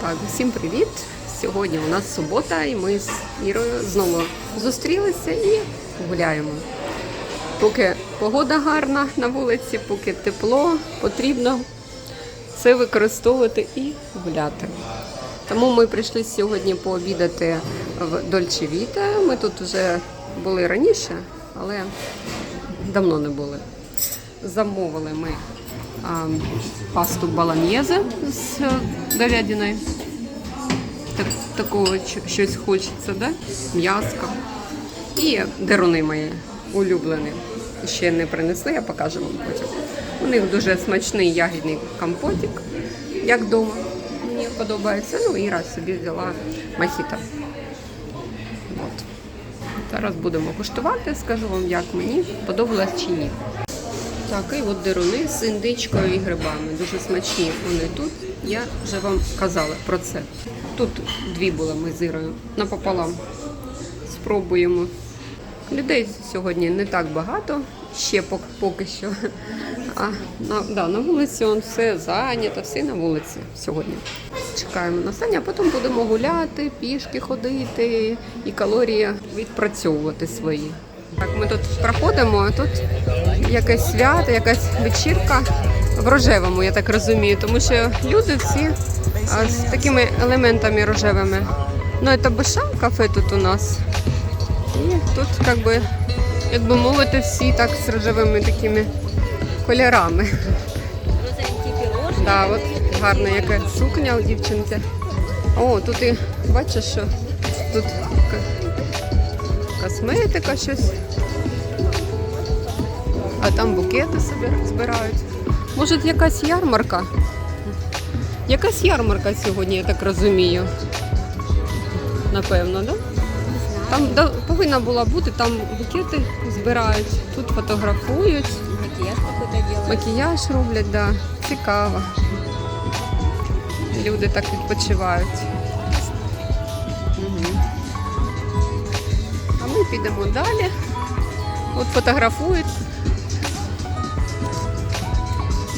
Так, всім привіт! Сьогодні у нас субота, і ми з Ірою знову зустрілися і гуляємо. Поки погода гарна на вулиці, поки тепло, потрібно це використовувати і гуляти. Тому ми прийшли сьогодні пообідати в Дольче Віта. Ми тут вже були раніше, але давно не були. Замовили ми пасту баланьєзе з е, говядиною. Так, такого щось хочеться, да? М'яска. І деруни мої улюблені. Ще не принесли, я покажу вам потім. У них дуже смачний ягідний компотик, як вдома. Мені подобається. Ну, Іра собі взяла мохіто. От. Зараз будемо куштувати, скажу вам, як мені подобалось чи ні. Так, і от деруни з індичкою і грибами. Дуже смачні вони тут. Я вже вам казала про це. Тут дві були ми з Ірою напополам. Спробуємо. Людей сьогодні не так багато, ще поки що. А на, да, на вулиці он все зайнято, всі на вулиці сьогодні. Чекаємо на Саня, а потім будемо гуляти, пішки ходити і калорії відпрацьовувати свої. Так, ми тут проходимо, а тут якесь свято, якась вечірка в рожевому, я так розумію, тому що люди всі з такими елементами рожевими. Ну, це Бешам кафе тут у нас. І тут, як би, як би мовити, всі так з рожевими такими кольорами. Да, от гарна яка сукня у дівчинки. О, тут і бачиш, що тут косметика щось. А там букети собі збирають. Може, якась ярмарка? Якась ярмарка сьогодні, я так розумію. Напевно, так? Да? Там да, повинна була бути, там букети збирають, тут фотографують. Макияж какой-то. Макіяж роблять, да. Цікаво. Люди так відпочивають. Підемо далі. От фотографують.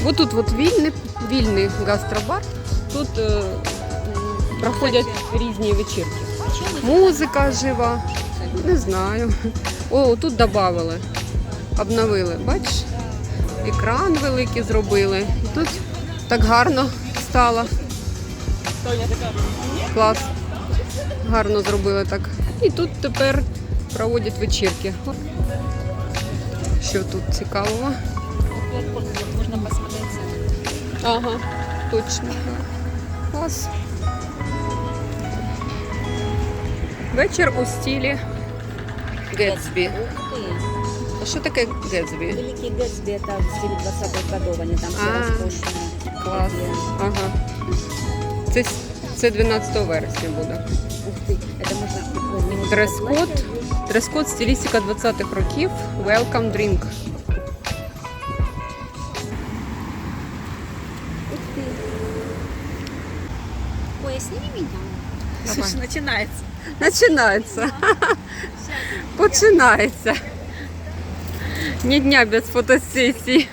Ось тут от вільний, вільний гастробар. Тут е, проходять різні вечірки. Музика жива. Не знаю. О, тут додали. Обновили. Бачиш? Екран великий зробили. Тут так гарно стало. Клас. Гарно зробили так. І тут тепер проводять вечірки. Що тут цікавого? Можно посмотреть цены. Ага, точно. Клас. Вечір у стилі Гетсбі. Ух ты. А що таке Гетсбі? Великий Гэтсби это в стиле 20-х годов, они там все А, роскошные. Клас. Такие. Ага. Це, це 12 вересня буде. Ух ты, это можно... ой, минутку Дрес-код. Дрес-код стилістика 20-х років. Welcome drink. Ой, сними меня. Давай. Слушай, начинается. Починається. Починається. Ні дня без фотосесії.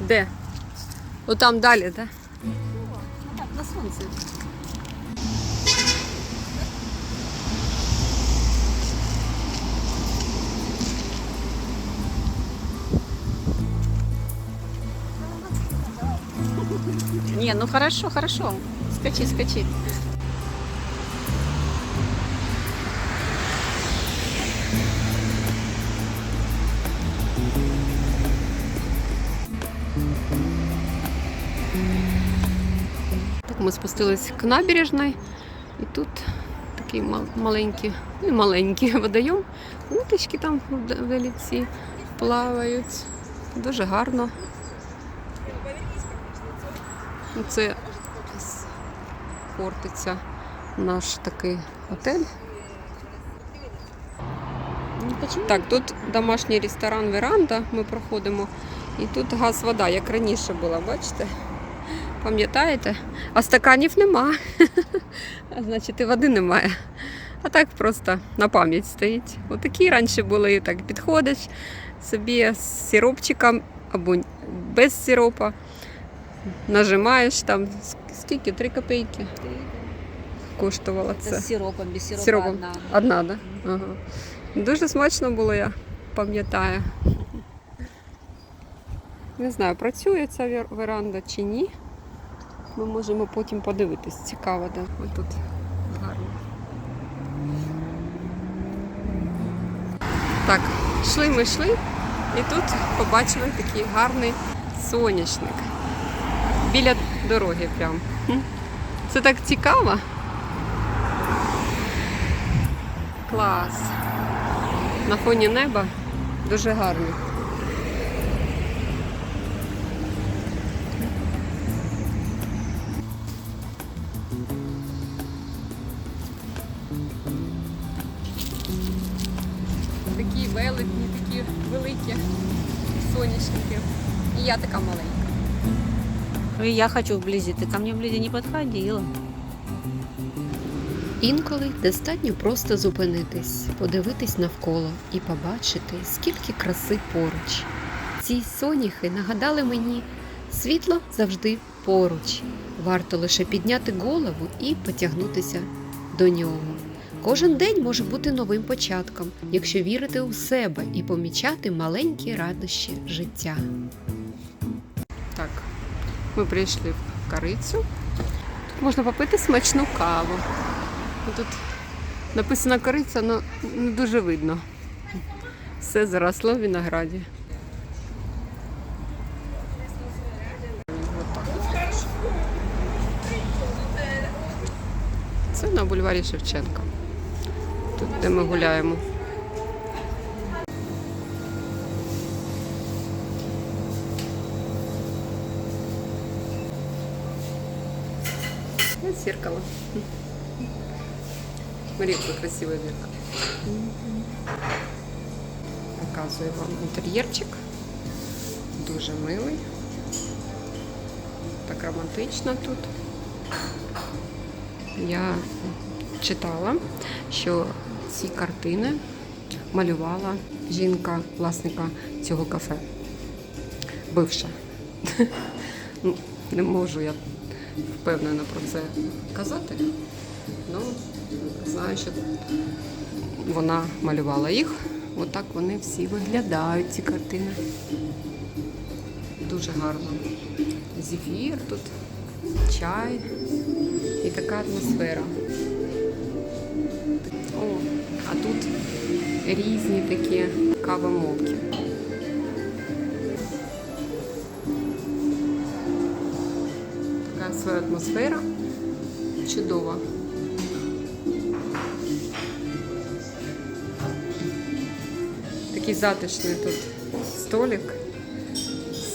Де? Отам далі, так? Так, на солнце. Не, ну хорошо, хорошо. Скачи, скачи. Ми спустились к набережной, і тут такий мал- маленький, ну маленький водойом. Уточки там вд- вдалі ці плавають. Дуже гарно. Це фортиця наш такий готель. Ну. Так, тут домашній ресторан Веранда. Ми проходимо. І тут газ вода, як раніше була, бачите? Пам'ятаєте? А стаканів нема. Значить, і води немає. А так просто на пам'ять стоїть. Отакі раніше були, так підходиш, собі з сиропчиком або без сиропа. Нажимаєш там скільки? 3 копійки коштувала Это це. с сиропом, без сиропа Сиропом. одна. Одна, да? Ага. Дуже смачно було, я пам'ятаю. Не знаю, працює ця веранда чи ні. Ми можемо потім подивитись. Цікаво, де Ось тут гарно. Так, йшли ми йшли, і тут побачили такий гарний соняшник. Біля дороги прям. Це так цікаво. Клас. На фоні неба дуже гарно. Велетні, такі великі соняшники. І я така маленька. И я хочу вблизи. Ты ко мне вблизи не подходила. Інколи достатньо просто зупинитись, подивитись навколо і побачити, скільки краси поруч. Ці соняхи нагадали мені, світло завжди поруч. Варто лише підняти голову і потягнутися до нього. Кожен день може бути новим початком, якщо вірити у себе і помічати маленькі радощі життя. Так, ми прийшли в карицю. Тут можна попити смачну каву. Тут написано кориця, але не дуже видно. Все заросло в винограді. Це на бульварі Шевченка. Тут, де ми гуляємо. Ось зеркало. Смотри, какое красивое зеркало. Показую вам інтер'єрчик. Дуже милий. Так романтично тут. Я читала, що ці картини малювала жінка власника цього кафе. Бивша. Ну, Не можу я впевнена про це казати. Ну, знаю, що вона малювала їх. Отак вони всі виглядають, ці картини. Дуже гарно. Зефір тут, чай і така атмосфера. О, а тут різні такі кавомолки. Така своя атмосфера чудова. Такий затишний тут столик.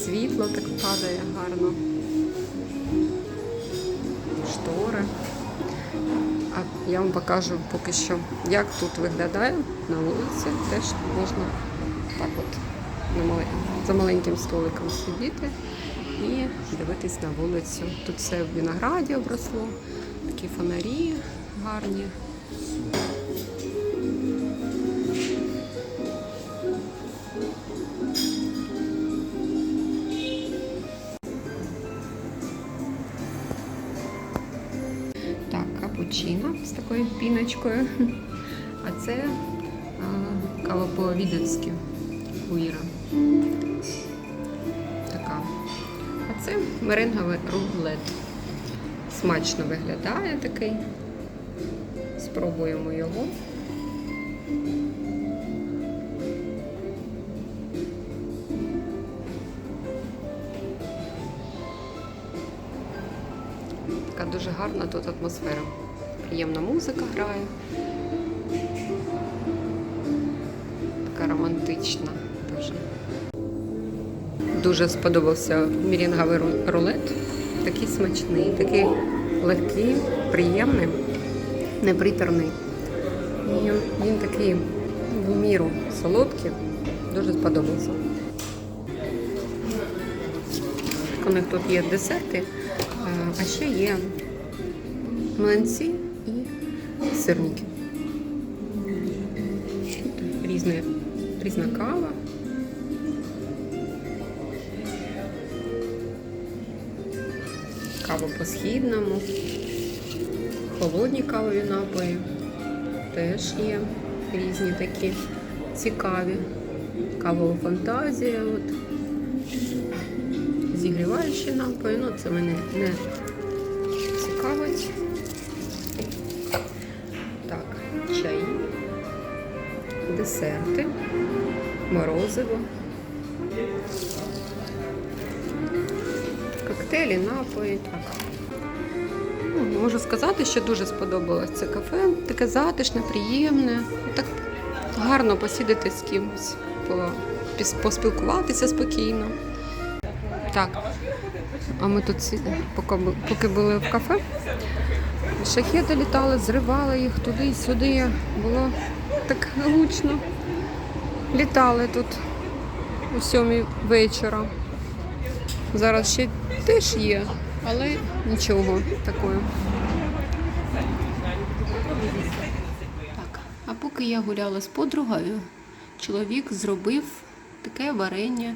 Світло так падає гарно. Я вам покажу поки що, як тут виглядає на вулиці. Теж можна так от на за маленьким столиком сидіти і дивитись на вулицю. Тут все в винограді обросло, такі фонарі гарні. Піночкою. А це а, кава по-віденськи у Іра. Така. А це меренговий рулет. Смачно виглядає такий. Спробуємо його. Така дуже гарна тут атмосфера. Приємна музика грає. Така романтична дуже. Дуже сподобався мірінговий рулет. Такий смачний, такий легкий, приємний, неприторний. І він такий в міру солодкий. Дуже сподобався. У них тут є десерти, а- ще є млинці сирники. Різне, різна кава. Кава по східному, холодні кавові напої. Теж є різні такі цікаві. Кавова фантазія. От. Зігріваючі напої, ну це мене не цікавить. Десерти, морозиво, коктейлі, напої. Так. Ну, можу сказати, що дуже сподобалось це кафе. Таке затишне, приємне. Так гарно посідати з кимось, поспілкуватися спокійно. Так, а ми тут поки були в кафе. Шахеди літали, зривали їх туди і сюди. Було так гучно. Літали тут о сьомій вечора. Зараз ще теж є, але нічого такого. Так, а поки я гуляла з подругою, чоловік зробив таке варення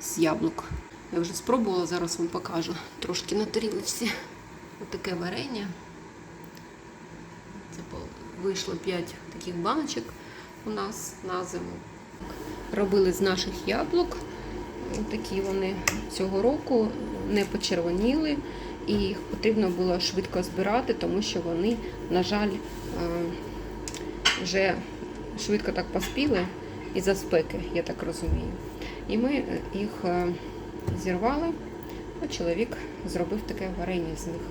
з яблук. Я вже спробувала, зараз вам покажу трошки на тарілочці. Отаке варення. Це вийшло 5 таких баночок у нас на зиму. Робили з наших яблук. Такі вони цього року не почервоніли, і їх потрібно було швидко збирати, тому що вони, на жаль, е, вже швидко так поспіли із-за спеки, я так розумію. І ми е, їх е, зірвали, а чоловік зробив таке варення з них.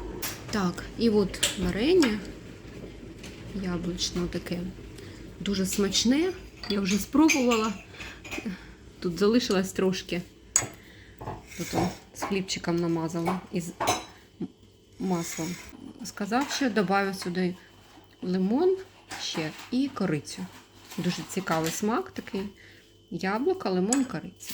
Так, і от варення яблучне таке. Дуже смачне. Я вже спробувала. Тут залишилось трошки. Тут з хлібчиком намазала із маслом. Сказав, що додав сюди лимон ще і корицю. Дуже цікавий смак такий. Яблука, лимон, кориця.